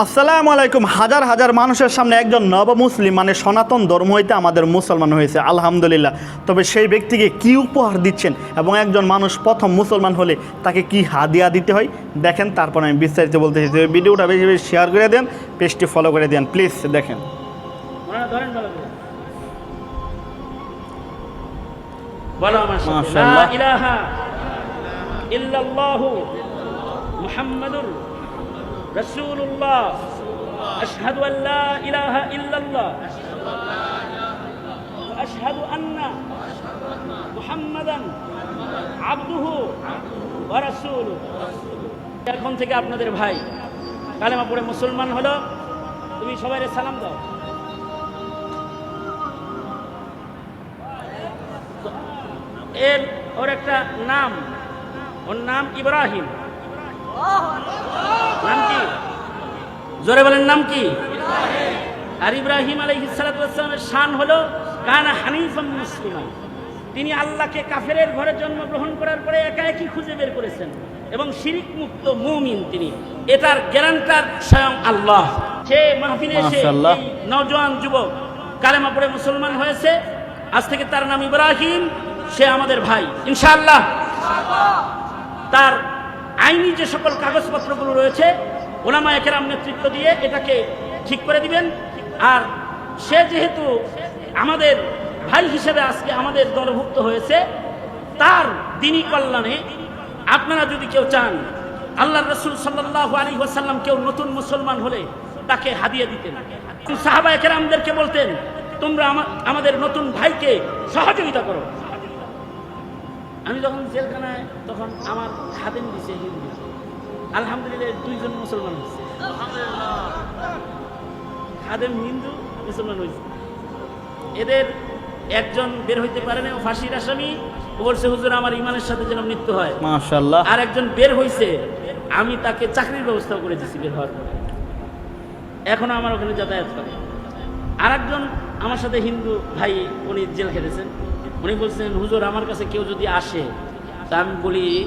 আসসালামু আলাইকুম। হাজার হাজার মানুষের সামনে একজন নব মুসলিম মানে সনাতন ধর্ম হইতে আমাদের মুসলমান হয়েছে আলহামদুলিল্লাহ। তবে সেই ব্যক্তিকে কি উপহার দিচ্ছেন এবং একজন মানুষ প্রথম মুসলমান হলে তাকে কি হাদিয়া দিতে হয়? দেখেন তারপর আমি বিস্তারিত বলতে চাইছি। ভিডিওটা বেশি বেশি শেয়ার করে দেন পেজটি ফলো করে দেন প্লিজ দেখেন। ইল্লাল্লাহু মুহাম্মাদুর আশহাদু আন লা ইলাহা ইল্লাল্লাহ ওয়া আশহাদু আন্না মুহাম্মাদান আবদুহু ওয়া রাসূলুহু। এখন থেকে আপনাদের ভাই, কালেমা পড়ে মুসলমান হলো, তুমি সবাই সালাম দাও। এর ওর একটা নাম, ওর নাম ইব্রাহিম। নাম কি? জোরে বলেন নাম কি? আর ইব্রাহিম আলাইহিসসালামের শান হলো কানা হানিফাম মুসলিমান তিনি আল্লাহকে কাফেরের ঘরে জন্মগ্রহণ করার পরে একা একই খুঁজে বের করেছেন এবং শিরিক মুক্ত মুমিন তিনি। এটার গ্যারান্টার স্বয়ং আল্লাহ। সে মাহফিলে এসে নওজোয়ান যুবক কালেমা পড়ে মুসলমান হয়েছে। আজ থেকে তার নাম ইব্রাহিম সে আমাদের ভাই। ইনশাআল্লাহ। তার আইনি যে সকল কাগজপত্রগুলো রয়েছে ওলামা একেরাম নেতৃত্ব দিয়ে এটাকে ঠিক করে দিবেন। আর সে যেহেতু আমাদের ভাই হিসেবে আজকে আমাদের দলভুক্ত হয়েছে, তার দিনী কল্যাণে আপনারা যদি কেউ চান আল্লাহ রসুল সাল্লাহ আলী ওয়াসাল্লাম কেউ নতুন মুসলমান হলে তাকে হাদিয়ে দিতেন। সাহাবা একেরামদেরকে বলতেন, তোমরা আমাদের নতুন ভাইকে সহযোগিতা করো। আমি যখন জেলখানায় তখন আমার খাদেম দিছে হিন্দু। আলহামদুলিল্লাহ দুইজন মুসলমান হয়েছে খাদেম হিন্দু মুসলমান হয়েছে এদের একজন বের হইতে পারে না ফাঁসির আসামি। বলছে হুজুর আমার ইমানের সাথে যেন মৃত্যু হয়। মাশাল্লাহ আর একজন বের হইছে আমি তাকে চাকরির ব্যবস্থা করে দিছি বের হওয়ার পরে। এখনও আমার ওখানে যাতায়াত করে। আর একজন আমার সাথে হিন্দু ভাই উনি জেল খেটেছেন। উনি বলছেন, হুজুর, আমার কাছে কেউ যদি আসে, তা আমি বলি,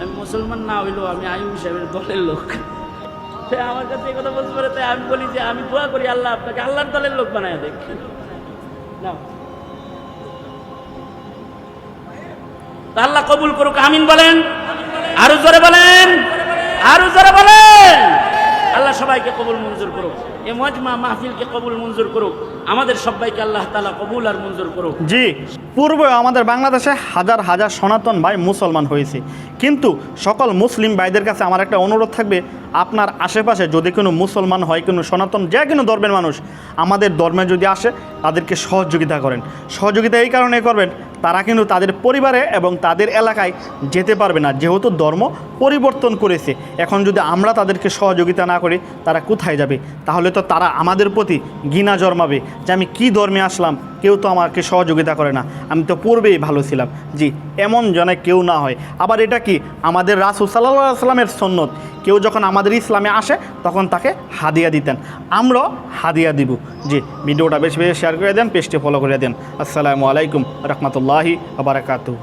আমি মুসলমান না হইলেও আমি আয়ুব সাহেবের দলের লোক। সে আমার কাছে কথা বলতে পারে, তাই আমি বলি যে, আমি দোয়া করি আল্লাহ আপনাকে, আল্লাহর দলের লোক বানায় দেখ। আল্লাহ কবুল করুক, আমিন বলেন। আরও জোরে বলেন। আরও জোরে বলেন। সবাইকে কবুল মঞ্জুর করুক। এ মজমা মাহফিলকে কবুল মঞ্জুর করুক। আমাদের সবাইকে আল্লাহ তালা কবুল আর মঞ্জুর করুক। জি পূর্বে আমাদের বাংলাদেশে হাজার হাজার সনাতন ভাই মুসলমান হয়েছে। কিন্তু সকল মুসলিম ভাইদের কাছে আমার একটা অনুরোধ থাকবে, আপনার আশেপাশে যদি কোনো মুসলমান হয়, কোনো সনাতন যে কোনো ধর্মের মানুষ, আমাদের ধর্মে যদি আসে, তাদেরকে সহযোগিতা করেন। সহযোগিতা এই কারণে করবেন তারা কিন্তু তাদের পরিবারে এবং তাদের এলাকায় যেতে পারবে না। যেহেতু ধর্ম পরিবর্তন করেছে, এখন যদি আমরা তাদেরকে সহযোগিতা না করি, তারা কোথায় যাবে? তাহলে তো তারা আমাদের প্রতি ঘৃণা জন্মাবে যে আমি কী ধর্মে আসলাম কেউ তো আমাকে সহযোগিতা করে না। আমি তো পূর্বেই ভালো ছিলাম। জি, এমন জনে কেউ না হয়। আবার এটা কি? আমাদের রাসুল সাল্লাহ সাল্লামের সন্ন্যত। কেউ যখন আমাদের ইসলামে আসে, তখন তাকে হাদিয়া দিতেন। আমরাও হাদিয়া দিব। জি, ভিডিওটা বেশি বেশি শেয়ার করে দেন, পেজটি ফলো করে দেন। আসসালামু আলাইকুম রহমতুল্লাহি আবরাকাতু